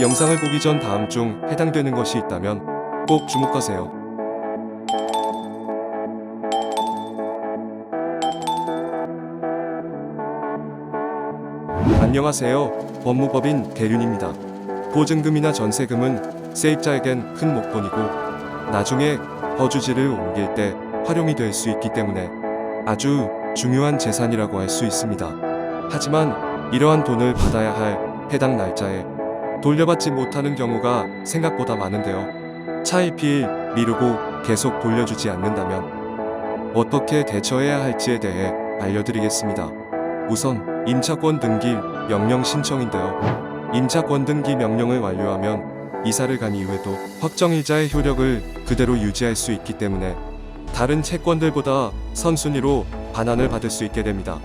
영상을 보기 전 다음 중 해당되는 것이 있다면 꼭 주목하세요. 안녕하세요. 법무법인 대륜입니다. 보증금이나 전세금은 세입자에겐 큰 목돈이고 나중에 거주지를 옮길 때 활용이 될 수 있기 때문에 아주 중요한 재산이라고 할 수 있습니다. 하지만 이러한 돈을 받아야 할 해당 날짜에 돌려받지 못하는 경우가 생각보다 많은데요. 차일피일 미루고 계속 돌려주지 않는다면 어떻게 대처해야 할지에 대해 알려드리겠습니다. 우선 임차권 등기 명령 신청인데요. 임차권 등기 명령을 완료하면 이사를 간 이후에도 확정일자의 효력을 그대로 유지할 수 있기 때문에 다른 채권들보다 선순위로 반환을 받을 수 있게 됩니다.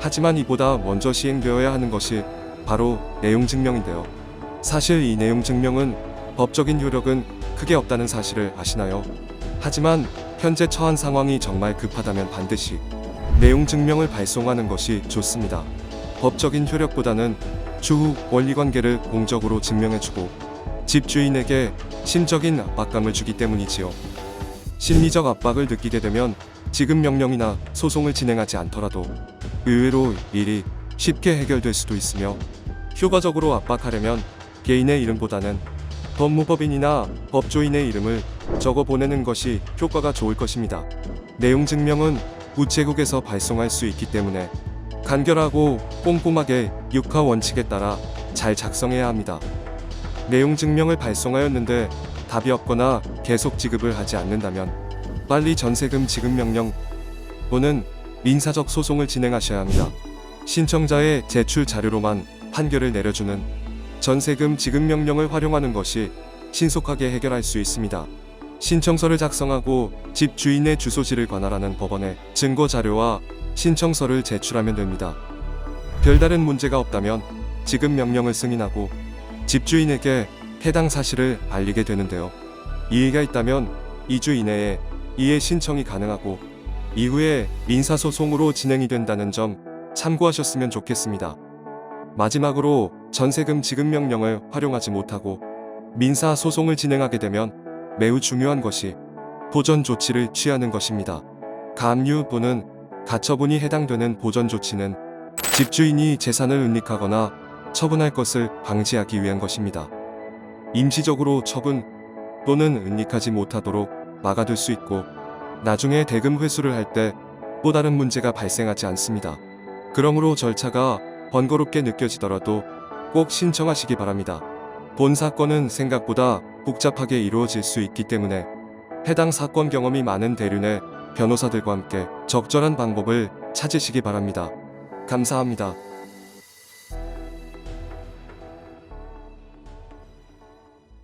하지만 이보다 먼저 시행되어야 하는 것이 바로 내용 증명인데요. 사실 이 내용 증명은 법적인 효력은 크게 없다는 사실을 아시나요? 하지만 현재 처한 상황이 정말 급하다면 반드시 내용 증명을 발송하는 것이 좋습니다. 법적인 효력보다는 추후 원리 관계를 공적으로 증명해주고 집주인에게 심적인 압박감을 주기 때문이지요. 심리적 압박을 느끼게 되면 지급 명령이나 소송을 진행하지 않더라도 의외로 일이 쉽게 해결될 수도 있으며 효과적으로 압박하려면 개인의 이름보다는 법무법인이나 법조인의 이름을 적어 보내는 것이 효과가 좋을 것입니다. 내용 증명은 우체국에서 발송할 수 있기 때문에 간결하고 꼼꼼하게 육하 원칙에 따라 잘 작성해야 합니다. 내용 증명을 발송하였는데 답이 없거나 계속 지급을 하지 않는다면 빨리 전세금 지급 명령 또는 민사적 소송을 진행하셔야 합니다. 신청자의 제출 자료로만 판결을 내려주는 전세금 지급 명령을 활용하는 것이 신속하게 해결할 수 있습니다. 신청서를 작성하고 집 주인의 주소지를 관할하는 법원에 증거 자료와 신청서를 제출하면 됩니다. 별다른 문제가 없다면 지급 명령을 승인하고 집주인에게 해당 사실을 알리게 되는데요. 이의가 있다면 2주 이내에 이해 신청이 가능하고 이후에 민사소송으로 진행이 된다는 점 참고하셨으면 좋겠습니다. 마지막으로 전세금 지급 명령을 활용하지 못하고 민사 소송을 진행하게 되면 매우 중요한 것이 보전 조치를 취하는 것입니다. 가압류 또는 가처분이 해당되는 보전 조치는 집주인이 재산을 은닉하거나 처분할 것을 방지하기 위한 것입니다. 임시적으로 처분 또는 은닉하지 못하도록 막아둘 수 있고 나중에 대금 회수를 할 때 또 다른 문제가 발생하지 않습니다. 그러므로 절차가 번거롭게 느껴지더라도 꼭 신청하시기 바랍니다. 본 사건은 생각보다 복잡하게 이루어질 수 있기 때문에 해당 사건 경험이 많은 대륜의 변호사들과 함께 적절한 방법을 찾으시기 바랍니다. 감사합니다.